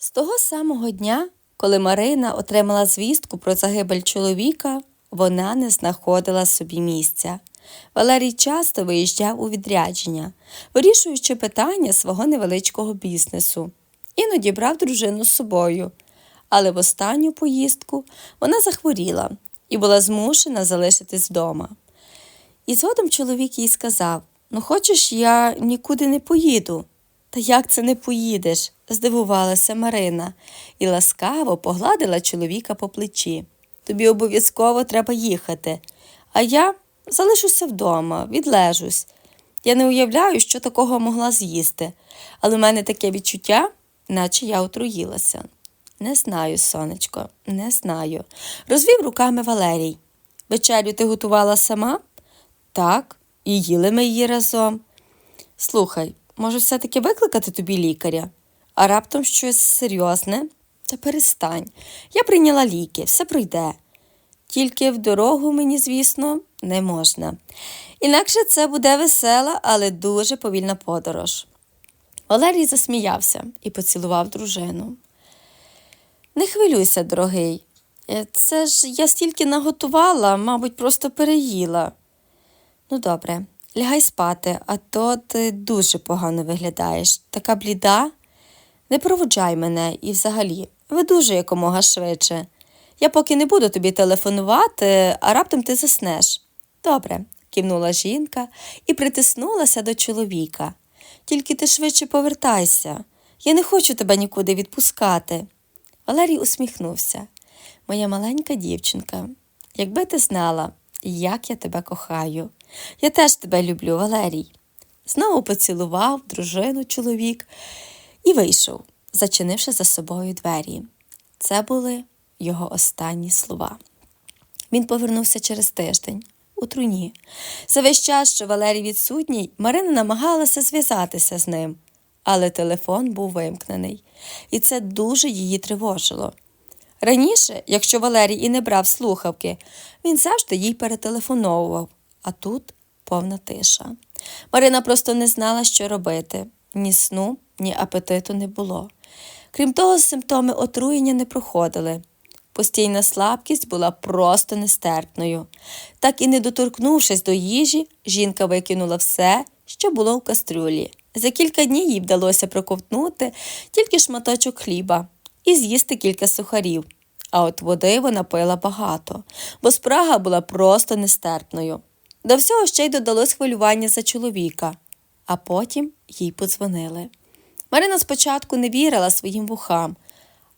З того самого дня, коли Марина отримала звістку про загибель чоловіка, вона не знаходила собі місця. Валерій часто виїжджав у відрядження, вирішуючи питання свого невеличкого бізнесу. Іноді брав дружину з собою. Але в останню поїздку вона захворіла і була змушена залишитись вдома. І згодом чоловік їй сказав: Ну, хочеш, я нікуди не поїду. Та як це не поїдеш? здивувалася Марина і ласкаво погладила чоловіка по плечі. Тобі обов'язково треба їхати. А я залишуся вдома, відлежусь. Я не уявляю, що такого могла з'їсти, але в мене таке відчуття, наче я отруїлася. Не знаю, сонечко, не знаю. Розвів руками Валерій. Вечерю ти готувала сама? Так, і їли ми її разом. Слухай, може, все-таки викликати тобі лікаря? А раптом щось серйозне? Та перестань. Я прийняла ліки, все пройде. Тільки в дорогу мені, звісно, не можна. Інакше це буде весела, але дуже повільна подорож. Валерій засміявся і поцілував дружину. Не хвилюйся, дорогий. Е, Це ж я стільки наготувала, мабуть, просто переїла. Ну, добре, лягай спати, а то ти дуже погано виглядаєш. Така бліда. Не проводжай мене і взагалі, видужуй якомога швидше. Я поки не буду тобі телефонувати, а раптом ти заснеш. Добре, кивнула жінка і притиснулася до чоловіка. Тільки ти швидше повертайся. Я не хочу тебе нікуди відпускати. Валерій усміхнувся. Моя маленька дівчинка, якби ти знала, як я тебе кохаю. Я теж тебе люблю, Валерій. Знову поцілував дружину чоловік і вийшов, зачинивши за собою двері. Це були його останні слова. Він повернувся через тиждень у труні. За весь час, що Валерій відсутній, Марина намагалася зв'язатися з ним, але телефон був вимкнений, і це дуже її тривожило. Раніше, якщо Валерій і не брав слухавки, він завжди їй перетелефоновував, а тут повна тиша. Марина просто не знала, що робити. Ні сну, ні апетиту не було. Крім того, симптоми отруєння не проходили. Постійна слабкість була просто нестерпною. Так і не доторкнувшись до їжі, жінка викинула все, що було в кастрюлі. За кілька днів їй вдалося проковтнути тільки шматочок хліба і з'їсти кілька сухарів. А от води вона пила багато, бо спрага була просто нестерпною. До всього ще й додалось хвилювання за чоловіка, а потім їй подзвонили. Марина спочатку не вірила своїм вухам,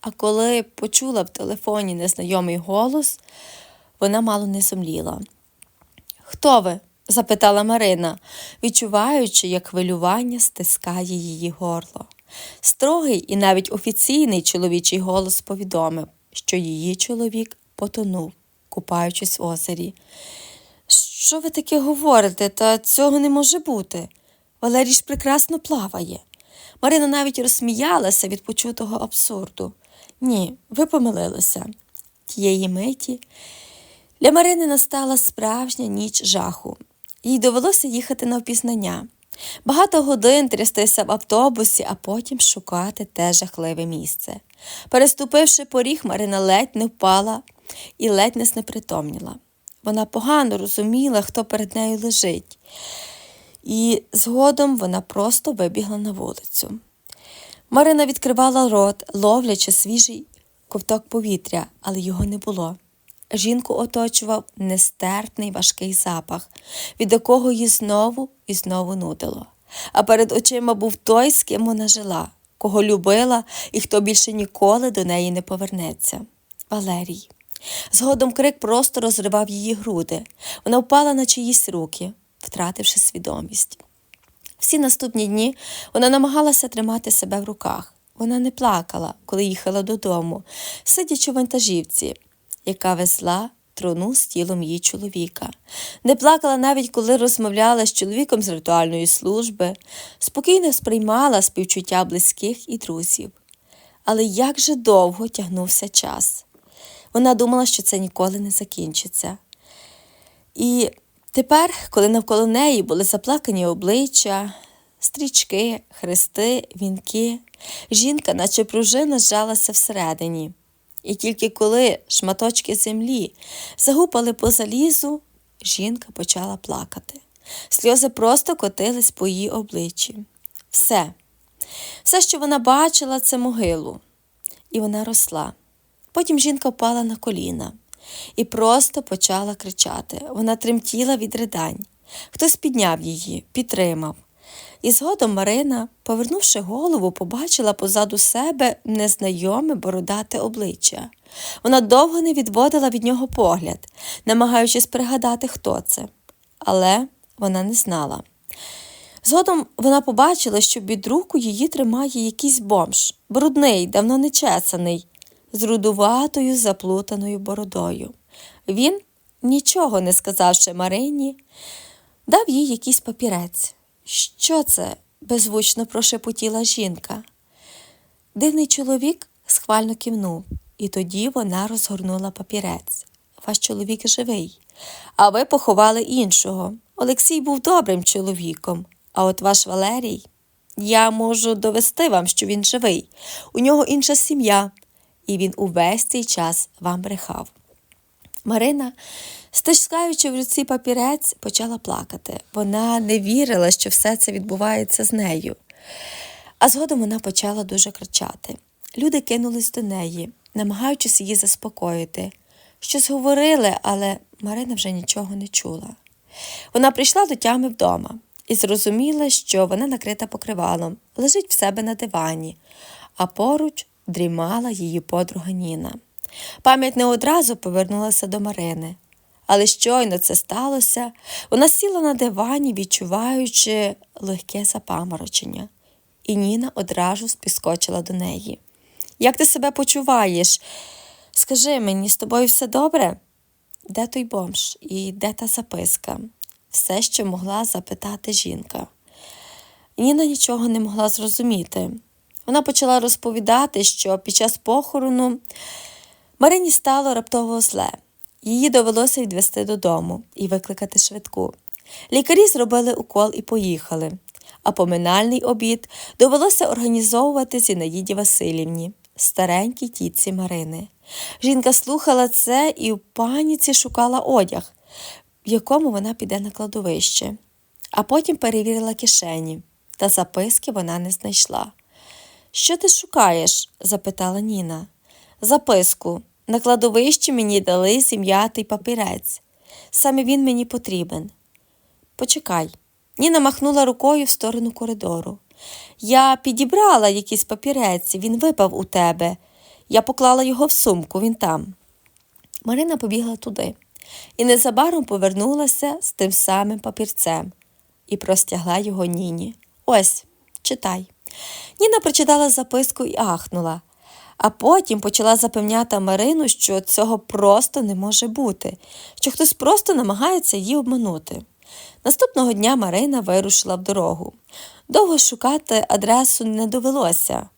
а коли почула в телефоні незнайомий голос, вона мало не сумліла. Хто ви? запитала Марина, відчуваючи, як хвилювання стискає її горло. Строгий і навіть офіційний чоловічий голос повідомив, що її чоловік потонув, купаючись в озері. Що ви таке говорите? Та цього не може бути. Валерій ж прекрасно плаває. Марина навіть розсміялася від почутого абсурду. Ні, ви помилилися. Тієї миті для Марини настала справжня ніч жаху. Їй довелося їхати на впізнання. Багато годин трястися в автобусі, а потім шукати те жахливе місце. Переступивши поріг, Марина ледь не впала і ледь не знепритомніла. Вона погано розуміла, хто перед нею лежить, і згодом вона просто вибігла на вулицю. Марина відкривала рот, ловлячи свіжий ковток повітря, але його не було. Жінку оточував нестерпний важкий запах, від якого її знову і знову нудило. А перед очима був той, з ким вона жила, кого любила і хто більше ніколи до неї не повернеться. Валерій. Згодом крик просто розривав її груди. Вона впала на чиїсь руки, втративши свідомість. Всі наступні дні вона намагалася тримати себе в руках. Вона не плакала, коли їхала додому, сидячи в вантажівці, яка везла труну з тілом її чоловіка. Не плакала навіть, коли розмовляла з чоловіком з ритуальної служби, спокійно сприймала співчуття близьких і друзів. Але як же довго тягнувся час. Вона думала, що це ніколи не закінчиться. І тепер, коли навколо неї були заплакані обличчя, стрічки, хрести, вінки. Жінка, наче пружина, зжалася всередині. І тільки коли шматочки землі загупали по залізу, жінка почала плакати. Сльози просто котились по її обличчі. Все. Все, що вона бачила, це могилу. І вона росла. Потім жінка впала на коліна і просто почала кричати. Вона тремтіла від ридань. Хтось підняв її, підтримав. І згодом Марина, повернувши голову, побачила позаду себе незнайоме бородате обличчя. Вона довго не відводила від нього погляд, намагаючись пригадати, хто це. Але вона не знала. Згодом вона побачила, що під руку її тримає якийсь бомж, брудний, давно не чесаний, з рудуватою заплутаною бородою. Він, нічого не сказавши Марині, дав їй якийсь папірець. Що це? беззвучно прошепотіла жінка. Дивний чоловік схвально кивнув, і тоді вона розгорнула папірець. Ваш чоловік живий, а ви поховали іншого. Олексій був добрим чоловіком, а от ваш Валерій. Я можу довести вам, що він живий. У нього інша сім'я, і він увесь цей час вам брехав. Марина, стискаючи в руці папірець, почала плакати. Вона не вірила, що все це відбувається з нею. А згодом вона почала дуже кричати. Люди кинулись до неї, намагаючись її заспокоїти. Щось говорили, але Марина вже нічого не чула. Вона прийшла до тями вдома і зрозуміла, що вона накрита покривалом, лежить в себе на дивані, а поруч дрімала її подруга Ніна. Пам'ять не одразу повернулася до Марини, але щойно це сталося, вона сіла на дивані, відчуваючи легке запаморочення, і Ніна одразу спіскочила до неї. Як ти себе почуваєш? Скажи мені, з тобою все добре? Де той бомж і де та записка? Все, що могла запитати жінка. Ніна нічого не могла зрозуміти. Вона почала розповідати, що під час похорону Марині стало раптово зле. Її довелося відвести додому і викликати швидку. Лікарі зробили укол і поїхали, а поминальний обід довелося організовувати Зінаїді Васильівні, старенькій тітці Марини. Жінка слухала це і в паніці шукала одяг, в якому вона піде на кладовище, а потім перевірила кишені, та записки вона не знайшла. Що ти шукаєш? запитала Ніна. Записку. На кладовищі мені дали зім'ятий папірець. Саме він мені потрібен. Почекай. Ніна махнула рукою в сторону коридору. Я підібрала якийсь папірець, він випав у тебе. Я поклала його в сумку, він там. Марина побігла туди і незабаром повернулася з тим самим папірцем і простягла його Ніні. Ось, читай. Ніна прочитала записку і ахнула, а потім почала запевняти Марину, що цього просто не може бути, що хтось просто намагається її обманути. Наступного дня Марина вирушила в дорогу. Довго шукати адресу не довелося,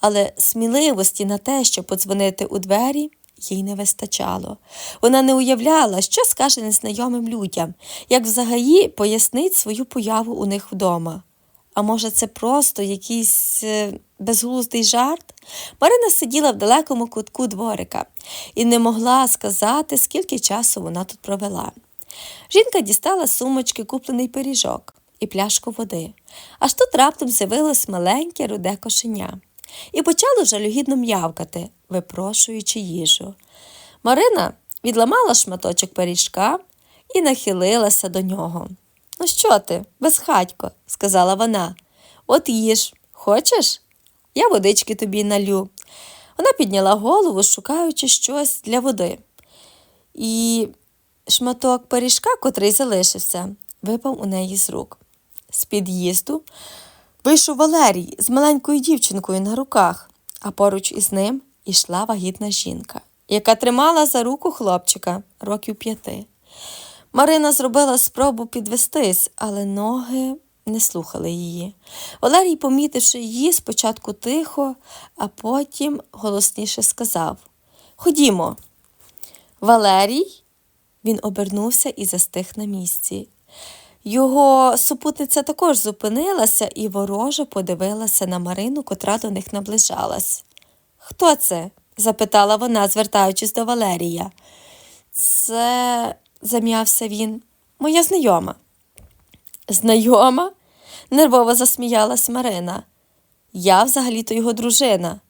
але сміливості на те, щоб подзвонити у двері, їй не вистачало. Вона не уявляла, що скаже незнайомим людям, як взагалі пояснить свою появу у них вдома. А може, це просто якийсь е, безглуздий жарт? Марина сиділа в далекому кутку дворика і не могла сказати, скільки часу вона тут провела. Жінка дістала з сумочки куплений пиріжок і пляшку води. Аж тут раптом з'явилось маленьке руде кошеня і почало жалюгідно м'явкати, випрошуючи їжу. Марина відламала шматочок пиріжка і нахилилася до нього. Ну, що ти, безхатько, сказала вона. От їж, хочеш? Я водички тобі налю. Вона підняла голову, шукаючи щось для води. І шматок пиріжка, котрий залишився, випав у неї з рук. З під'їзду вийшов Валерій з маленькою дівчинкою на руках, а поруч із ним ішла вагітна жінка, яка тримала за руку хлопчика років п'яти. Марина зробила спробу підвестись, але ноги не слухали її. Валерій, помітивши її, спочатку тихо, а потім голосніше сказав Ходімо. Валерій. Він обернувся і застиг на місці. Його супутниця також зупинилася і вороже подивилася на Марину, котра до них наближалась. Хто це? запитала вона, звертаючись до Валерія. Це, зам'явся він, моя знайома. Знайома? нервово засміялась Марина. Я взагалі-то його дружина.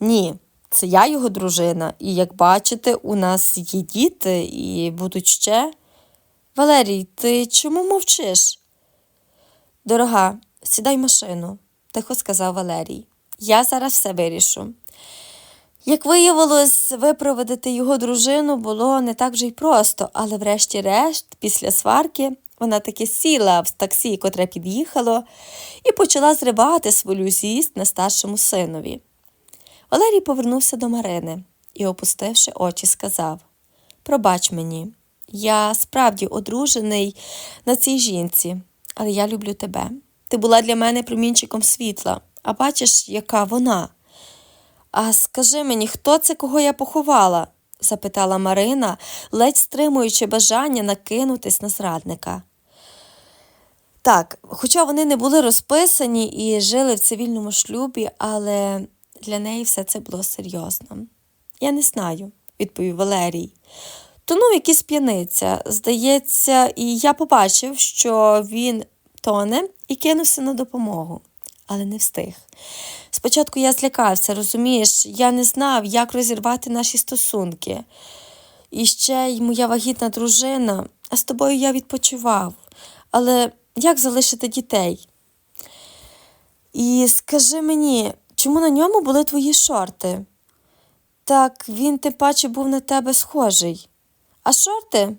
Ні, це я його дружина, і як бачите, у нас є діти і будуть ще. Валерій, ти чому мовчиш? Дорога, сідай в машину, тихо сказав Валерій. Я зараз все вирішу. Як виявилось, випроводити його дружину було не так вже й просто, але врешті-решт, після сварки, вона таки сіла в таксі, котре під'їхало, і почала зривати свою зість на старшому синові. Валерій повернувся до Марини і, опустивши очі, сказав Пробач мені, я справді одружений на цій жінці, але я люблю тебе. Ти була для мене промінчиком світла, а бачиш, яка вона. А скажи мені, хто це, кого я поховала? запитала Марина, ледь стримуючи бажання накинутись на зрадника. Так, хоча вони не були розписані і жили в цивільному шлюбі, але для неї все це було серйозно. Я не знаю, відповів Валерій. Тонув якийсь п'яниця, здається, і я побачив, що він тоне і кинувся на допомогу, але не встиг. Спочатку я злякався, розумієш, я не знав, як розірвати наші стосунки. І ще й моя вагітна дружина, а з тобою я відпочивав. Але як залишити дітей? І скажи мені, чому на ньому були твої шорти? Так він тим паче був на тебе схожий. А шорти?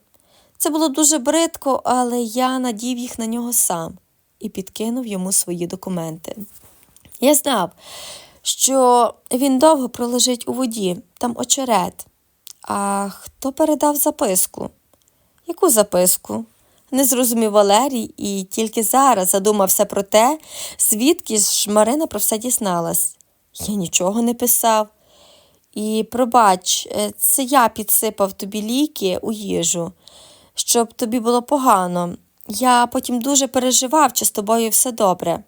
Це було дуже бридко, але я надів їх на нього сам і підкинув йому свої документи. Я знав, що він довго пролежить у воді, там очерет. А хто передав записку? Яку записку? Не зрозумів Валерій і тільки зараз задумався про те, звідки ж Марина про все дізналась. Я нічого не писав. І, пробач, е, це я підсипав тобі ліки у їжу, щоб тобі було погано. Я потім дуже переживав, чи з тобою все добре.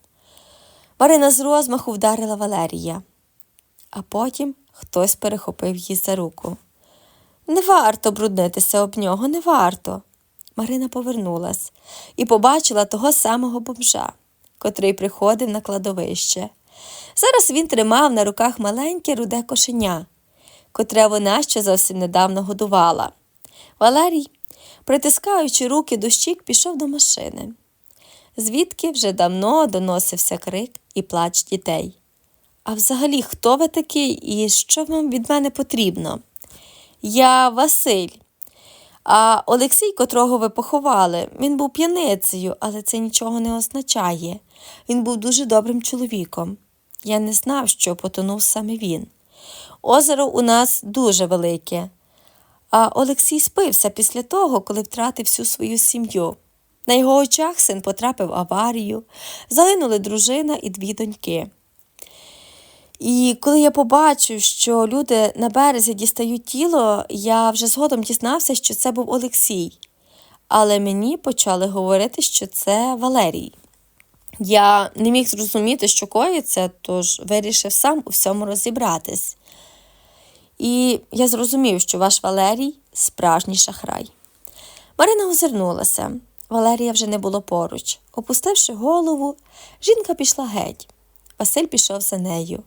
Марина з розмаху вдарила Валерія, а потім хтось перехопив її за руку. Не варто бруднитися об нього, не варто. Марина повернулась і побачила того самого бомжа, котрий приходив на кладовище. Зараз він тримав на руках маленьке руде кошеня, котре вона ще зовсім недавно годувала. Валерій, притискаючи руки до щік, пішов до машини, звідки вже давно доносився крик і плач дітей. А взагалі, хто ви такий і що вам від мене потрібно? Я Василь. А Олексій, котрого ви поховали, він був п'яницею, але це нічого не означає. Він був дуже добрим чоловіком. Я не знав, що потонув саме він. Озеро у нас дуже велике. А Олексій спився після того, коли втратив всю свою сім'ю. На його очах син потрапив в аварію, загинули дружина і дві доньки. І коли я побачив, що люди на березі дістають тіло, я вже згодом дізнався, що це був Олексій. Але мені почали говорити, що це Валерій. Я не міг зрозуміти, що коїться, тож вирішив сам у всьому розібратись. І я зрозумів, що ваш Валерій справжній шахрай. Марина озирнулася. Валерія вже не було поруч. Опустивши голову, жінка пішла геть. Василь пішов за нею.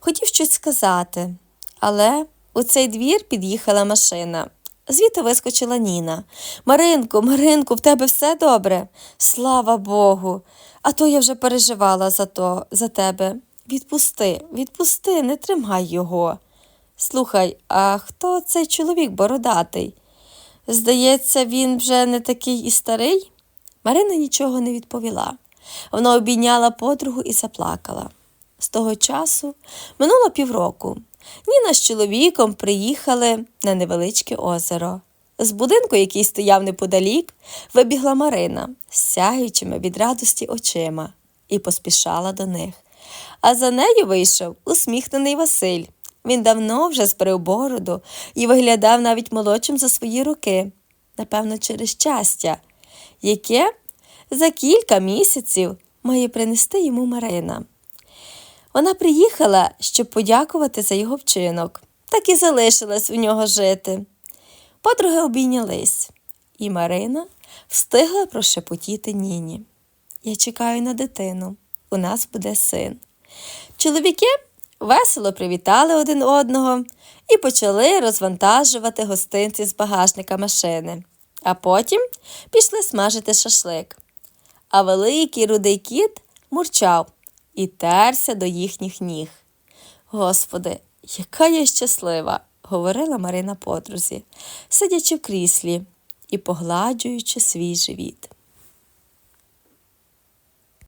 Хотів щось сказати, але у цей двір під'їхала машина. Звідти вискочила Ніна. Маринку, Маринку, в тебе все добре? Слава Богу. А то я вже переживала за то, за тебе. Відпусти, відпусти, не тримай його. Слухай, а хто цей чоловік бородатий? Здається, він вже не такий і старий? Марина нічого не відповіла. Вона обійняла подругу і заплакала. З того часу минуло півроку. Ніна з чоловіком приїхали на невеличке озеро. З будинку, який стояв неподалік, вибігла Марина, сяючими від радості очима, і поспішала до них. А за нею вийшов усміхнений Василь. Він давно вже збрив бороду і виглядав навіть молодшим за свої роки, напевно, через щастя, яке за кілька місяців має принести йому Марина. Вона приїхала, щоб подякувати за його вчинок, так і залишилась у нього жити. Подруги обійнялись, і Марина встигла прошепотіти Ніні. Я чекаю на дитину. У нас буде син. Чоловіки весело привітали один одного і почали розвантажувати гостинці з багажника машини, а потім пішли смажити шашлик. А великий рудий кіт мурчав і терся до їхніх ніг. Господи, яка я щаслива, говорила Марина подрузі, сидячи в кріслі і погладжуючи свій живіт.